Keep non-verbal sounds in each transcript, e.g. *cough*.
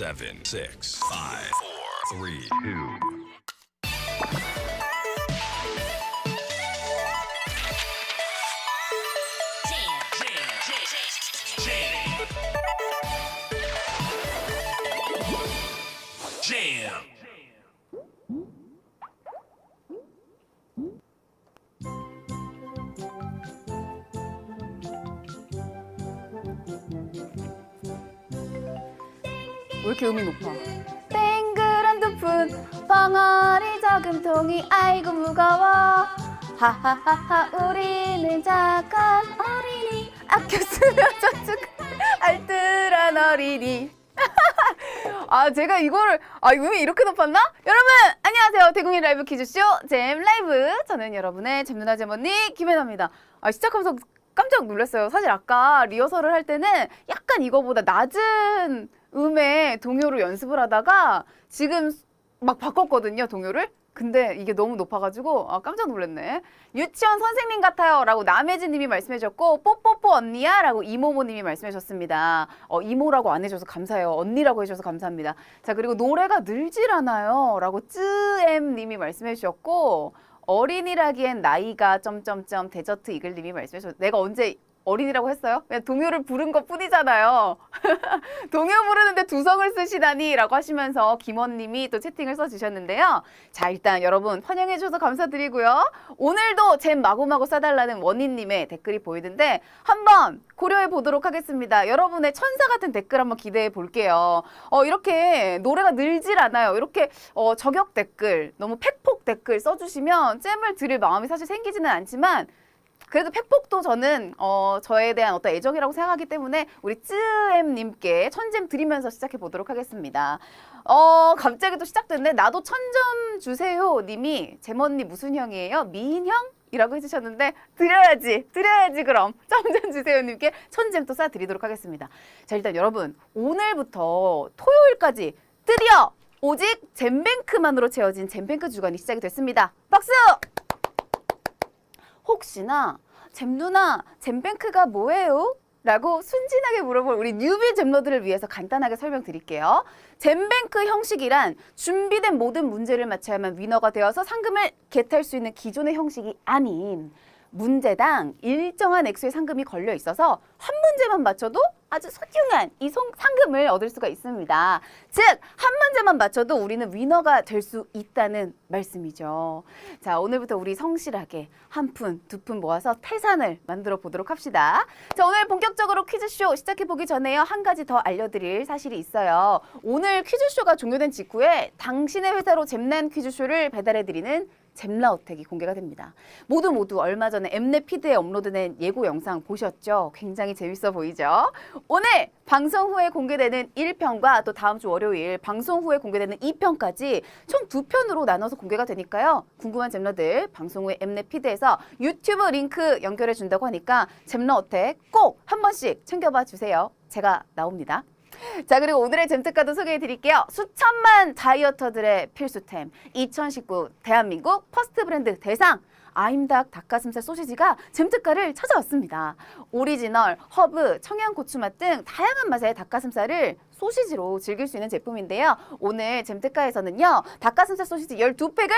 seven, six, five, four, three, two. 벙어리 적은 통이 아이고 무거워. 하하하하 우리는 착한 어린이. 아껴 쓰며 저축 알뜰한 어린이. *laughs* 아 제가 이거를 아 음이 이렇게 높았나? 여러분 안녕하세요. 대국민 라이브 퀴즈쇼 잼 라이브. 저는 여러분의 잼 누나 잼 언니 김혜나입니다. 아 시작하면서 깜짝 놀랐어요. 사실 아까 리허설을 할 때는 약간 이거보다 낮은 음의 동요로 연습을 하다가 지금 막 바꿨거든요 동요를. 근데 이게 너무 높아가지고 아, 깜짝 놀랐네. 유치원 선생님 같아요 라고 남혜진 님이 말씀해 주셨고 뽀뽀뽀 언니야? 라고 이모모 님이 말씀해 주셨습니다. 어, 이모라고 안 해줘서 감사해요. 언니라고 해주셔서 감사합니다. 자 그리고 노래가 늘질 않아요. 라고 쯔엠 님이 말씀해 주셨고 어린이라기엔 나이가 점점점 데저트 이글 님이 말씀해 주셨 내가 언제 어린이라고 했어요? 그냥 동요를 부른 것 뿐이잖아요. *laughs* 동요 부르는데 두성을 쓰시다니 라고 하시면서 김원님이 또 채팅을 써주셨는데요. 자 일단 여러분 환영해 주셔서 감사드리고요. 오늘도 잼 마구마구 싸달라는 원희님의 댓글이 보이는데 한번 고려해 보도록 하겠습니다. 여러분의 천사 같은 댓글 한번 기대해 볼게요. 어, 이렇게 노래가 늘질 않아요. 이렇게 어, 저격 댓글, 너무 팩폭 댓글 써주시면 잼을 들을 마음이 사실 생기지는 않지만 그래도 팩폭도 저는 어, 저에 대한 어떤 애정이라고 생각하기 때문에 우리 쯔엠님께 천잼 드리면서 시작해 보도록 하겠습니다. 어, 갑자기 또 시작됐네. 나도 천점 주세요. 님이 제머언니 무슨 형이에요? 미인형? 이라고 해주셨는데 드려야지 드려야지 그럼 *laughs* 점점 주세요님께 천잼 또 쏴드리도록 하겠습니다. 자 일단 여러분 오늘부터 토요일까지 드디어 오직 잼뱅크만으로 채워진 잼뱅크 주간이 시작이 됐습니다. 박수! 혹시나 잼 누나 잼뱅크가 뭐예요? 라고 순진하게 물어볼 우리 뉴비 잼러들을 위해서 간단하게 설명드릴게요. 잼뱅크 형식이란 준비된 모든 문제를 맞춰야만 위너가 되어서 상금을 겟할 수 있는 기존의 형식이 아닌 문제당 일정한 액수의 상금이 걸려 있어서 한 문제만 맞춰도 아주 소중한 이 송- 상금을 얻을 수가 있습니다. 즉, 한 문제만 맞춰도 우리는 위너가 될 수 있다는 말씀이죠. 자, 오늘부터 우리 성실하게 한 푼, 두 푼 모아서 태산을 만들어 보도록 합시다. 자, 오늘 본격적으로 퀴즈쇼 시작해 보기 전에요. 한 가지 더 알려드릴 사실이 있어요. 오늘 퀴즈쇼가 종료된 직후에 당신의 회사로 잼난 퀴즈쇼를 배달해 드리는 잼라우텍이 공개가 됩니다. 모두 모두 얼마 전에 엠넷 피드에 업로드된 예고 영상 보셨죠? 굉장히 재밌어 보이죠? 오늘 방송 후에 공개되는 1편과 또 다음 주 월요일 방송 후에 공개되는 2편까지 총 두 편으로 나눠서 공개가 되니까요. 궁금한 잼러들 방송 후에 엠넷 피드에서 유튜브 링크 연결해 준다고 하니까 잼러 어택 꼭 한 번씩 챙겨봐 주세요. 제가 나옵니다. 자 그리고 오늘의 잼특가도 소개해 드릴게요. 수천만 다이어터들의 필수템 2019 대한민국 퍼스트 브랜드 대상 아임닭 닭가슴살 소시지가 잼특가를 찾아왔습니다. 오리지널, 허브, 청양고추맛 등 다양한 맛의 닭가슴살을 소시지로 즐길 수 있는 제품인데요. 오늘 잼특가에서는요. 닭가슴살 소시지 12팩을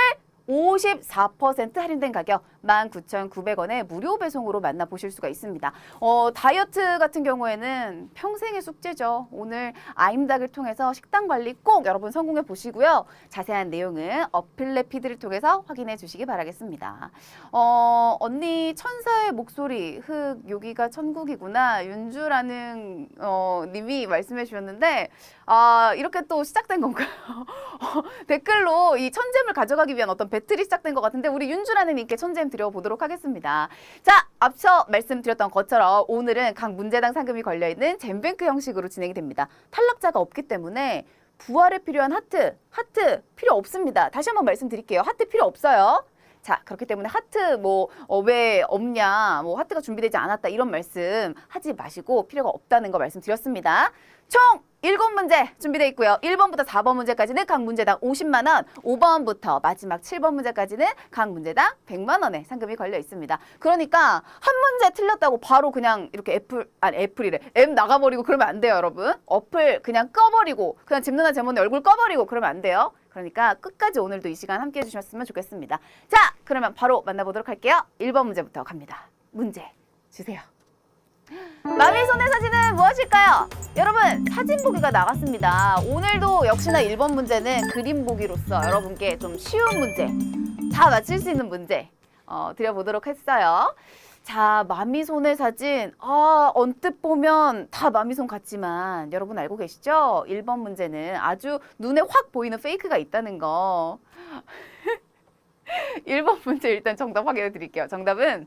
54% 할인된 가격 19,900원에 무료 배송으로 만나보실 수가 있습니다. 어, 다이어트 같은 경우에는 평생의 숙제죠. 오늘 아임닭을 통해서 식단 관리 꼭 여러분 성공해 보시고요. 자세한 내용은 어플레 피드를 통해서 확인해 주시기 바라겠습니다. 어, 언니 천사의 목소리 흑 여기가 천국이구나 윤주라는 어, 님이 말씀해 주셨는데 아 이렇게 또 시작된 건가요? *laughs* 어, 댓글로 이 천잼을 가져가기 위한 어떤 배틀이 시작된 것 같은데 우리 윤주라는 님께 천잼 드려보도록 하겠습니다. 자 앞서 말씀드렸던 것처럼 오늘은 각 문제당 상금이 걸려있는 잼뱅크 형식으로 진행이 됩니다. 탈락자가 없기 때문에 부활에 필요한 하트, 하트 필요 없습니다. 다시 한번 말씀드릴게요. 하트 필요 없어요. 자, 그렇기 때문에 하트 뭐, 어, 왜 없냐, 뭐, 하트가 준비되지 않았다, 이런 말씀 하지 마시고 필요가 없다는 거 말씀드렸습니다. 총 일곱 문제 준비되어 있고요. 1번부터 4번 문제까지는 각 문제당 50만 원, 5번부터 마지막 7번 문제까지는 각 문제당 100만 원의 상금이 걸려 있습니다. 그러니까 한 문제 틀렸다고 바로 그냥 이렇게 애플 아니 애플이래. 앱 나가버리고 그러면 안 돼요, 여러분. 어플 그냥 꺼버리고 그냥 집 누나 제모님 얼굴 꺼버리고 그러면 안 돼요. 그러니까 끝까지 오늘도 이 시간 함께 해주셨으면 좋겠습니다. 자, 그러면 바로 만나보도록 할게요. 1번 문제부터 갑니다. 문제 주세요. 마미 손의 사진은 무엇일까요? 여러분 사진 보기가 나갔습니다. 오늘도 역시나 1번 문제는 그림 보기로서 여러분께 좀 쉬운 문제 다 맞힐 수 있는 문제 어, 드려보도록 했어요. 자 마미 손의 사진 아 언뜻 보면 다 마미 손 같지만 여러분 알고 계시죠? 1번 문제는 아주 눈에 확 보이는 페이크가 있다는 거. *laughs* 1번 문제 일단 정답 확인해 드릴게요. 정답은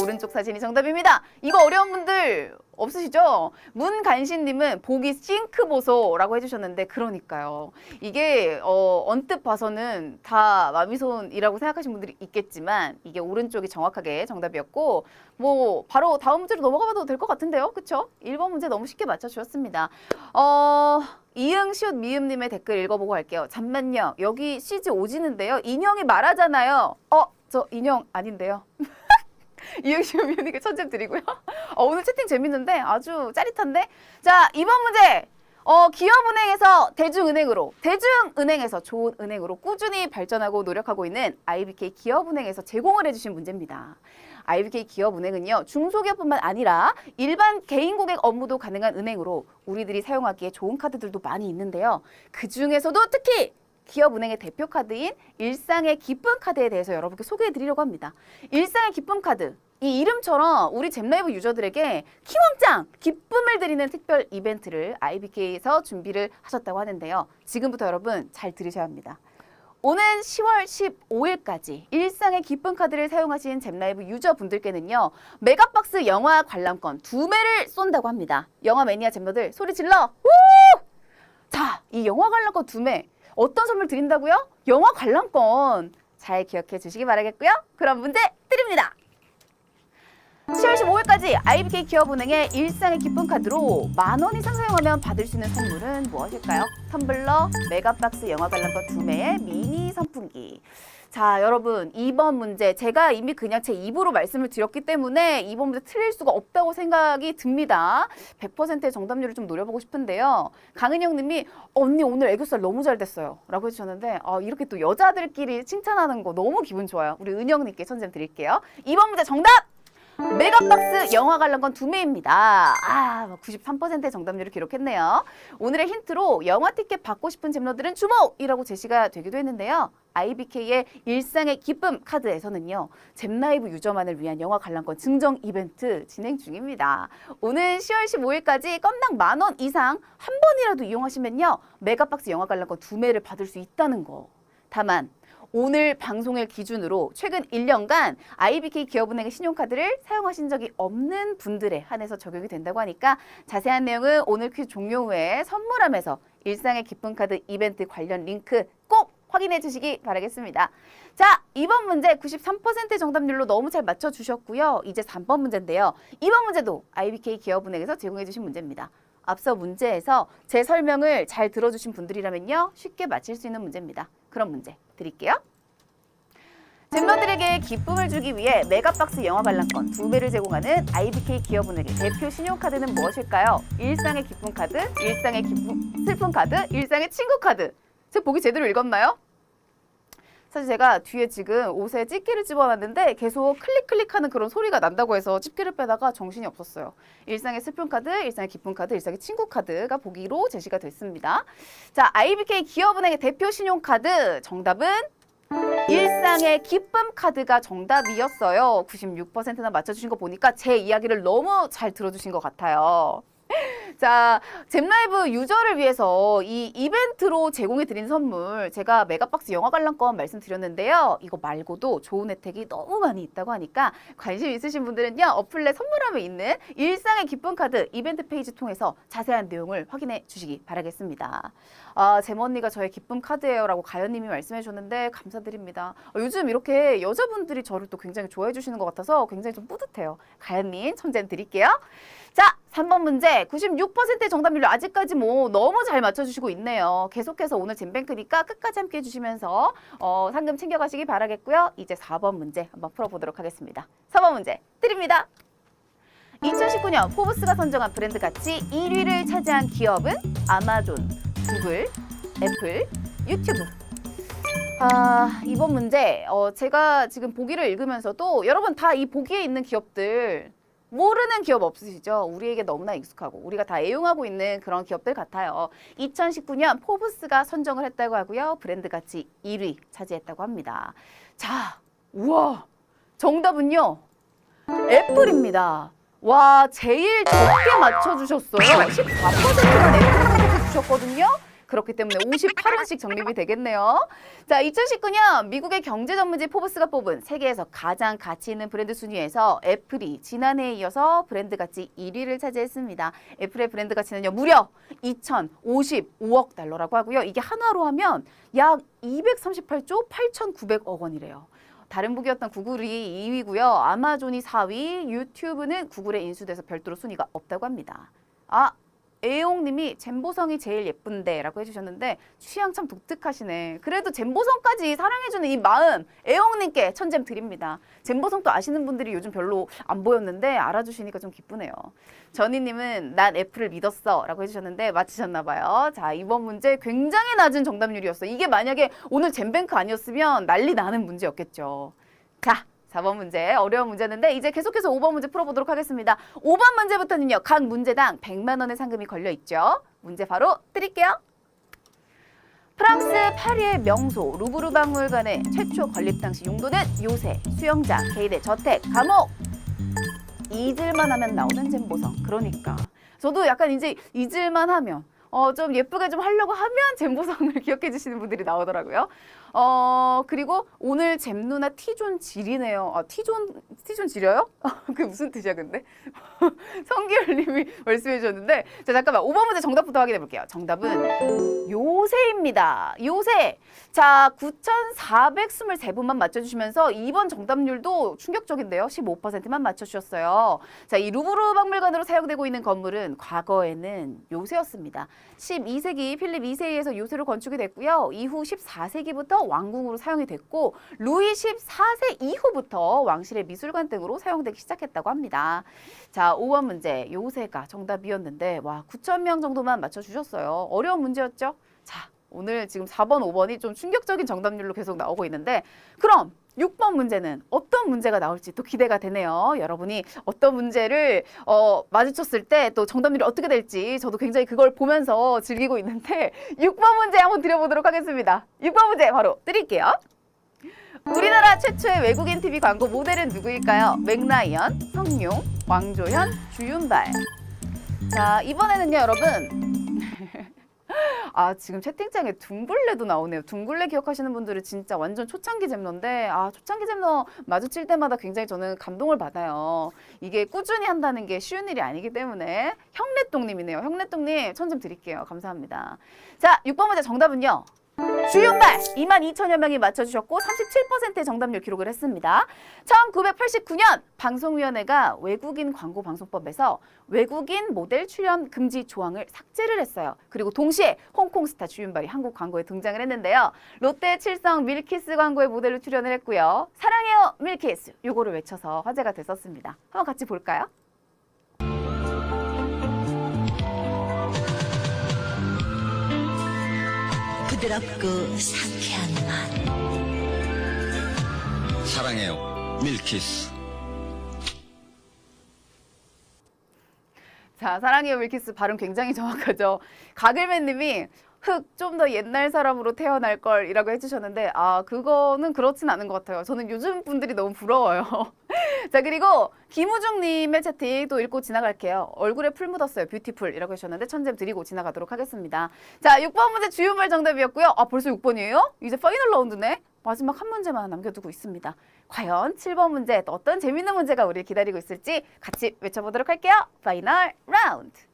오른쪽 사진이 정답입니다. 이거 어려운 분들 없으시죠? 문간신님은 보기 싱크 보소라고 해주셨는데 그러니까요. 이게 어, 언뜻 봐서는 다 마미손이라고 생각하시는 분들이 있겠지만 이게 오른쪽이 정확하게 정답이었고 뭐 바로 다음 문제로 넘어가봐도 될 것 같은데요, 그렇죠? 1번 문제 너무 쉽게 맞춰주셨습니다. 어. 이응 시옷 미음님의 댓글 읽어보고 할게요. 잠만요. 여기 CG 오지는데요. 인형이 말하잖아요. 어, 저 인형 아닌데요. *laughs* 이응시오 미연이가 천재 드리고요. *laughs* 어, 오늘 채팅 재밌는데 아주 짜릿한데. 자, 이번 문제. 어, 기업은행에서 대중은행으로, 대중은행에서 좋은 은행으로 꾸준히 발전하고 노력하고 있는 IBK 기업은행에서 제공을 해주신 문제입니다. IBK 기업은행은요, 중소기업뿐만 아니라 일반 개인 고객 업무도 가능한 은행으로 우리들이 사용하기에 좋은 카드들도 많이 있는데요. 그 중에서도 특히 기업은행의 대표 카드인 일상의 기쁨 카드에 대해서 여러분께 소개해 드리려고 합니다. 일상의 기쁨 카드. 이 이름처럼 우리 잼라이브 유저들에게 키왕짱 기쁨을 드리는 특별 이벤트를 IBK에서 준비를 하셨다고 하는데요. 지금부터 여러분 잘 들으셔야 합니다. 오는 10월 15일까지 일상의 기쁨 카드를 사용하신 잼라이브 유저분들께는요. 메가박스 영화 관람권 두 매를 쏜다고 합니다. 영화 매니아 잼러들 소리 질러! 우! 자, 이 영화 관람권 두 매. 어떤 선물 드린다고요? 영화 관람권. 잘 기억해 주시기 바라겠고요. 그럼 문제 드립니다. 10월 15일까지 IBK 기업은행의 일상의 기쁨 카드로 만 원 이상 사용하면 받을 수 있는 선물은 무엇일까요? 텀블러, 메가박스 영화 관람권 두 매의 미니 선풍기. 자, 여러분, 2번 문제. 제가 이미 그냥 제 입으로 말씀을 드렸기 때문에 2번 문제 틀릴 수가 없다고 생각이 듭니다. 100%의 정답률을 좀 노려보고 싶은데요. 강은영 님이 언니 오늘 애교살 너무 잘 됐어요. 라고 해주셨는데, 아, 이렇게 또 여자들끼리 칭찬하는 거 너무 기분 좋아요. 우리 은영 님께 천점 드릴게요. 2번 문제 정답! 메가박스 영화 관람권 두 매입니다. 아, 93%의 정답률을 기록했네요. 오늘의 힌트로 영화 티켓 받고 싶은 잼러들은 주목이라고 제시가 되기도 했는데요. IBK의 일상의 기쁨 카드에서는요. 잼라이브 유저만을 위한 영화 관람권 증정 이벤트 진행 중입니다. 오는 10월 15일까지 건당 만 원 이상 한 번이라도 이용하시면요. 메가박스 영화 관람권 두 매를 받을 수 있다는 거. 다만 오늘 방송을 기준으로 최근 1년간 IBK 기업은행의 신용카드를 사용하신 적이 없는 분들에 한해서 적용이 된다고 하니까 자세한 내용은 오늘 퀴즈 종료 후에 선물함에서 일상의 기쁨 카드 이벤트 관련 링크 꼭 확인해 주시기 바라겠습니다. 자, 이번 문제 93%의 정답률로 너무 잘 맞춰 주셨고요. 이제 3번 문제인데요. 이번 문제도 IBK 기업은행에서 제공해 주신 문제입니다. 앞서 문제에서 제 설명을 잘 들어주신 분들이라면요. 쉽게 맞힐 수 있는 문제입니다. 그런 문제 드릴게요. 잼러들에게 기쁨을 주기 위해 메가박스 영화 관람권 두 배를 제공하는 IBK 기업은행의 대표 신용카드는 무엇일까요? 일상의 기쁨 카드, 일상의 기쁨, 슬픈 카드, 일상의 친구 카드. 제 보기 제대로 읽었나요? 사실 제가 뒤에 지금 옷에 집게를 집어놨는데 계속 클릭 클릭하는 그런 소리가 난다고 해서 집게를 빼다가 정신이 없었어요. 일상의 슬픈 카드, 일상의 기쁨 카드, 일상의 친구 카드가 보기로 제시가 됐습니다. 자, IBK 기업은행의 대표 신용카드 정답은 일상의 기쁨 카드가 정답이었어요. 96%나 맞춰주신 거 보니까 제 이야기를 너무 잘 들어주신 것 같아요. 자, 잼라이브 유저를 위해서 이 이벤트로 제공해 드린 선물 제가 메가박스 영화 관람권 말씀드렸는데요. 이거 말고도 좋은 혜택이 너무 많이 있다고 하니까 관심 있으신 분들은요. 어플 내 선물함에 있는 일상의 기쁨 카드 이벤트 페이지 통해서 자세한 내용을 확인해 주시기 바라겠습니다. 아, 잼 언니가 저의 기쁨 카드예요라고 가연 님이 말씀해 주셨는데 감사드립니다. 어, 요즘 이렇게 여자분들이 저를 또 굉장히 좋아해 주시는 것 같아서 굉장히 좀 뿌듯해요. 가연 님 천재 드릴게요. 자, 3번 문제 96% 6%의 정답률로 아직까지 뭐 너무 잘 맞춰주시고 있네요. 계속해서 오늘 잼뱅크니까 끝까지 함께 해주시면서 어, 상금 챙겨가시기 바라겠고요. 이제 4번 문제 한번 풀어보도록 하겠습니다. 4번 문제 드립니다. 2019년 포브스가 선정한 브랜드 가치 1위를 차지한 기업은 아마존, 구글, 애플, 유튜브. 아, 이번 문제 어, 제가 지금 보기를 읽으면서도 여러분 다 이 보기에 있는 기업들 모르는 기업 없으시죠? 우리에게 너무나 익숙하고 우리가 다 애용하고 있는 그런 기업들 같아요. 2019년 포브스가 선정을 했다고 하고요. 브랜드 가치 1위 차지했다고 합니다. 자, 우와. 정답은요. 애플입니다. 와, 제일 적게 맞춰주셨어요. 14%만 애플을 주셨거든요. 그렇기 때문에 58원씩 적립이 되겠네요. 자, 2019년 미국의 경제 전문지 포브스가 뽑은 세계에서 가장 가치 있는 브랜드 순위에서 애플이 지난해에 이어서 브랜드 가치 1위를 차지했습니다. 애플의 브랜드 가치는요, 무려 2,055억 달러라고 하고요. 이게 한화로 하면 약 238조 8,900억 원이래요. 다른 북이었던 구글이 2위고요. 아마존이 4위, 유튜브는 구글에 인수돼서 별도로 순위가 없다고 합니다. 아, 애용님이 잼보성이 제일 예쁜데 라고 해주셨는데 취향 참 독특하시네. 그래도 잼보성까지 사랑해주는 이 마음 애용님께 천잼 드립니다. 잼보성 또 아시는 분들이 요즘 별로 안 보였는데 알아주시니까 좀 기쁘네요. 전희님은 난 애플을 믿었어 라고 해주셨는데 맞히셨나봐요. 자 이번 문제 굉장히 낮은 정답률이었어. 이게 만약에 오늘 잼뱅크 아니었으면 난리 나는 문제였겠죠. 자. 4번 문제 어려운 문제였는데 이제 계속해서 5번 문제 풀어보도록 하겠습니다. 5번 문제부터는요. 각 문제당 100만 원의 상금이 걸려 있죠. 문제 바로 드릴게요. 프랑스 파리의 명소 루브르 박물관의 최초 건립 당시 용도는 요새, 수영장, 개인의 저택, 감옥. 잊을만 하면 나오는 잼보성. 그러니까 저도 약간 이제 잊을만 하면 어, 좀 예쁘게 좀 하려고 하면 잼보성을 *laughs* 기억해 주시는 분들이 나오더라고요. 어, 그리고 오늘 잼누나 티존 질이네요. 아, 티존, 티존 질이요? *laughs* 그게 무슨 뜻이야, 근데? *laughs* 성기열님이 *laughs* 말씀해 주셨는데. 자, 잠깐만. 5번 문제 정답부터 확인해 볼게요. 정답은 요새입니다. 요새. 자, 9,423분만 맞춰주시면서 2번 정답률도 충격적인데요. 15%만 맞춰주셨어요. 자, 이 루브르 박물관으로 사용되고 있는 건물은 과거에는 요새였습니다. 12세기 필립 2세에서 요새로 건축이 됐고요. 이후 14세기부터 왕궁으로 사용이 됐고 루이 14세 이후부터 왕실의 미술관 등으로 사용되기 시작했다고 합니다. 자, 5번 문제 요새가 정답이었는데 와 9천 명 정도만 맞춰주셨어요. 어려운 문제였죠? 자, 오늘 지금 4번, 5번이 좀 충격적인 정답률로 계속 나오고 있는데 그럼 6번 문제는 어떤 문제가 나올지 또 기대가 되네요. 여러분이 어떤 문제를 어, 마주쳤을 때 또 정답률이 어떻게 될지 저도 굉장히 그걸 보면서 즐기고 있는데 *laughs* 6번 문제 한번 드려보도록 하겠습니다. 6번 문제 바로 드릴게요. 우리나라 최초의 외국인 TV 광고 모델은 누구일까요? 맥라이언, 성룡, 왕조현, 주윤발. 자, 이번에는요, 여러분. 아, 지금 채팅창에 둥글레도 나오네요. 둥글레 기억하시는 분들은 진짜 완전 초창기 잼너인데, 아, 초창기 잼너 마주칠 때마다 굉장히 저는 감동을 받아요. 이게 꾸준히 한다는 게 쉬운 일이 아니기 때문에. 형래똥님이네요. 형래똥님, 천점 드릴게요. 감사합니다. 자, 6번 문제 정답은요. 주윤발 2만 2천여 명이 맞춰주셨고 37%의 정답률 기록을 했습니다. 1989년 방송위원회가 외국인 광고 방송법에서 외국인 모델 출연 금지 조항을 삭제를 했어요. 그리고 동시에 홍콩 스타 주윤발이 한국 광고에 등장을 했는데요. 롯데 칠성 밀키스 광고에 모델로 출연을 했고요. 사랑해요 밀키스 요거를 외쳐서 화제가 됐었습니다. 한번 같이 볼까요? 부드럽고 상쾌한 맛. 사랑해요. 밀키스. 자, 사랑해요 밀키스 발음 굉장히 정확하죠. 가글맨 님이 흑 좀 더 옛날 사람으로 태어날 걸이라고 해주셨는데 아 그거는 그렇진 않은 것 같아요. 저는 요즘 분들이 너무 부러워요. 자 그리고 김우중님의 채팅 또 읽고 지나갈게요. 얼굴에 풀 묻었어요. 뷰티풀이라고 하셨는데 천잼 드리고 지나가도록 하겠습니다. 자 6번 문제 주윤말 정답이었고요. 아 벌써 6번이에요? 이제 파이널 라운드네. 마지막 한 문제만 남겨두고 있습니다. 과연 7번 문제 또 어떤 재밌는 문제가 우리 기다리고 있을지 같이 외쳐보도록 할게요. 파이널 라운드.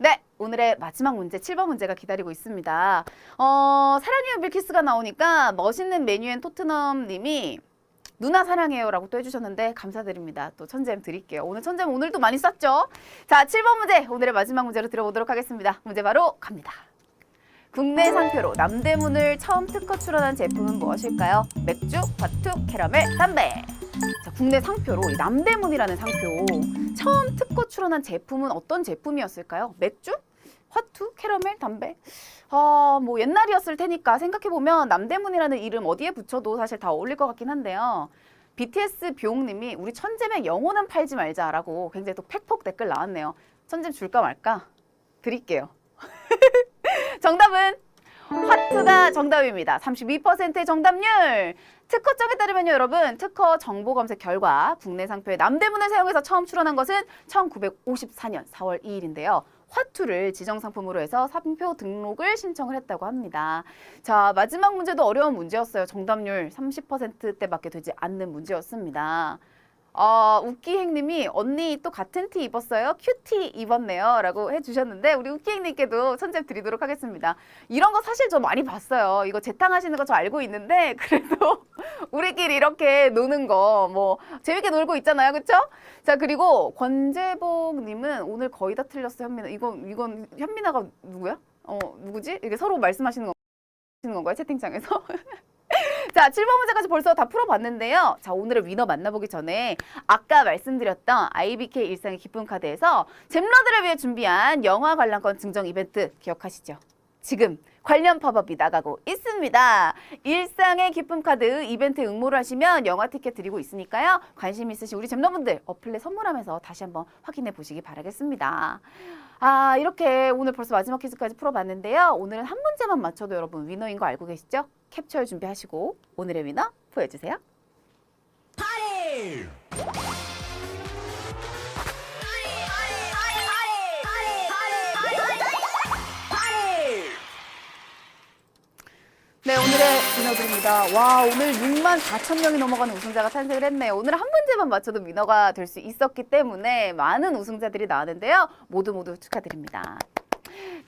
네, 오늘의 마지막 문제 7번 문제가 기다리고 있습니다. 어, 사랑해요 밀키스가 나오니까 멋있는 메뉴엔 토트넘 님이 누나 사랑해요 라고 또 해주셨는데 감사드립니다. 또 천잼 드릴게요. 오늘 천잼 오늘도 많이 쐈죠? 자, 7번 문제 오늘의 마지막 문제로 들어보도록 하겠습니다. 문제 바로 갑니다. 국내 상표로 남대문을 처음 특허 출원한 제품은 무엇일까요? 맥주, 화투, 캐러멜, 담배. 자, 국내 상표로 이 남대문이라는 상표 처음 특허 출원한 제품은 어떤 제품이었을까요? 맥주? 화투, 캐러멜, 담배. 아, 뭐 옛날이었을 테니까 생각해 보면 남대문이라는 이름 어디에 붙여도 사실 다 어울릴 것 같긴 한데요. BTS 뷰옹님이 우리 천잼의 영혼은 팔지 말자라고 굉장히 또 팩폭 댓글 나왔네요. 천잼 줄까 말까? 드릴게요. *laughs* 정답은 화투가 정답입니다. 32%의 정답률. 특허청에 따르면요, 여러분, 특허 정보 검색 결과 국내 상표의 남대문을 사용해서 처음 출원한 것은 1954년 4월 2일인데요. 화투를 지정 상품으로 해서 상표 등록을 신청을 했다고 합니다. 자, 마지막 문제도 어려운 문제였어요. 정답률 30%대 밖에 되지 않는 문제였습니다. 어, 우키행님이 언니 또 같은 티 입었어요? 큐티 입었네요. 라고 해주셨는데 우리 우키행님께도 천재 드리도록 하겠습니다. 이런 거 사실 저 많이 봤어요. 이거 재탕하시는 거 저 알고 있는데 *laughs* 그래도 우리끼리 이렇게 노는 거 뭐 재밌게 놀고 있잖아요. 그쵸? 자 그리고 권재복님은 오늘 거의 다 틀렸어 현민아. 이건 이건 현민아가 누구야? 어 누구지? 이게 서로 말씀하시는 거 건가요? 채팅창에서? *laughs* 자, 7번 문제까지 벌써 다 풀어봤는데요. 자, 오늘의 위너 만나보기 전에 아까 말씀드렸던 IBK 일상의 기쁨 카드에서 잼러들을 위해 준비한 영화 관람권 증정 이벤트 기억하시죠? 지금 관련 팝업이 나가고 있습니다. 일상의 기쁨 카드 이벤트 응모를 하시면 영화 티켓 드리고 있으니까요. 관심 있으신 우리 잼러분들 어플에 선물하면서 다시 한번 확인해 보시기 바라겠습니다. 아, 이렇게 오늘 벌써 마지막 퀴즈까지 풀어봤는데요. 오늘은 한 문제만 맞춰도 여러분 위너인 거 알고 계시죠? 캡처 준비하시고 오늘의 위너 보여주세요. 네, 오늘의 위너들입니다. 와, 오늘 6만 4천 명이 넘어가는 우승자가 탄생을 했네요. 오늘 한 문제만 맞춰도 위너가 될 수 있었기 때문에 많은 우승자들이 나왔는데요. 모두 모두 축하드립니다.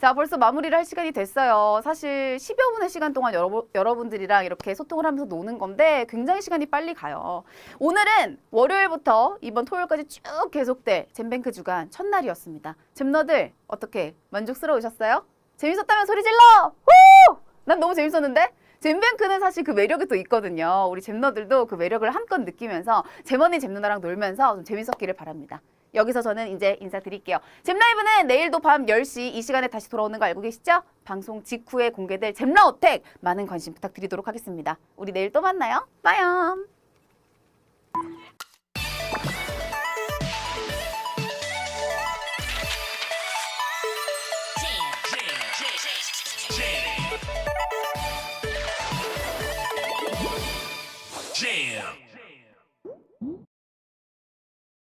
자, 벌써 마무리를 할 시간이 됐어요. 사실 10여 분의 시간 동안 여러분, 여러분들이랑 이렇게 소통을 하면서 노는 건데 굉장히 시간이 빨리 가요. 오늘은 월요일부터 이번 토요일까지 쭉 계속될 잼뱅크 주간 첫날이었습니다. 잼너들 어떻게 만족스러우셨어요? 재밌었다면 소리 질러! 후! 난 너무 재밌었는데? 잼뱅크는 사실 그 매력이 또 있거든요. 우리 잼너들도 그 매력을 한껏 느끼면서 잼언니 잼누나랑 놀면서 좀 재밌었기를 바랍니다. 여기서 저는 이제 인사드릴게요. 잼라이브는 내일도 밤 10시 이 시간에 다시 돌아오는 거 알고 계시죠? 방송 직후에 공개될 잼라어택 많은 관심 부탁드리도록 하겠습니다. 우리 내일 또 만나요. 빠염!